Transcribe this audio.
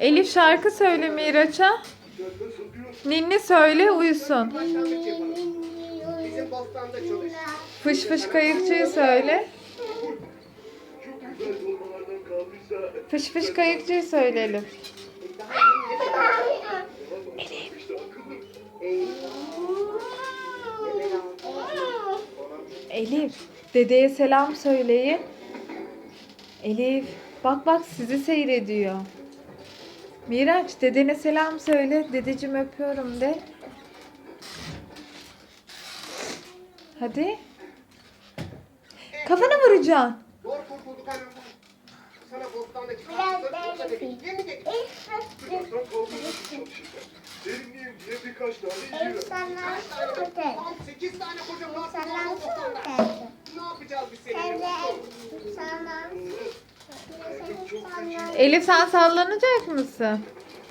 Elif şarkı söyle Miraç'a. Ninni söyle uyusun. Fış fış kayıkçıyı söyle. Fış fış kayıkçıyı söyle Elif. Daha yeni Elif. işte akıllım. Elif, dedeye selam söyleyin. Elif, bak bak sizi seyrediyor. Miraç, dedene selam söyle. Dedeciğim öpüyorum de. Hadi. Kafana vuracaksın. Hemen. Sana diye birkaç tane incir ver. Tam 8 tane koca. Ne yapacağız biz seninle? Elif sen sallanacak mısın?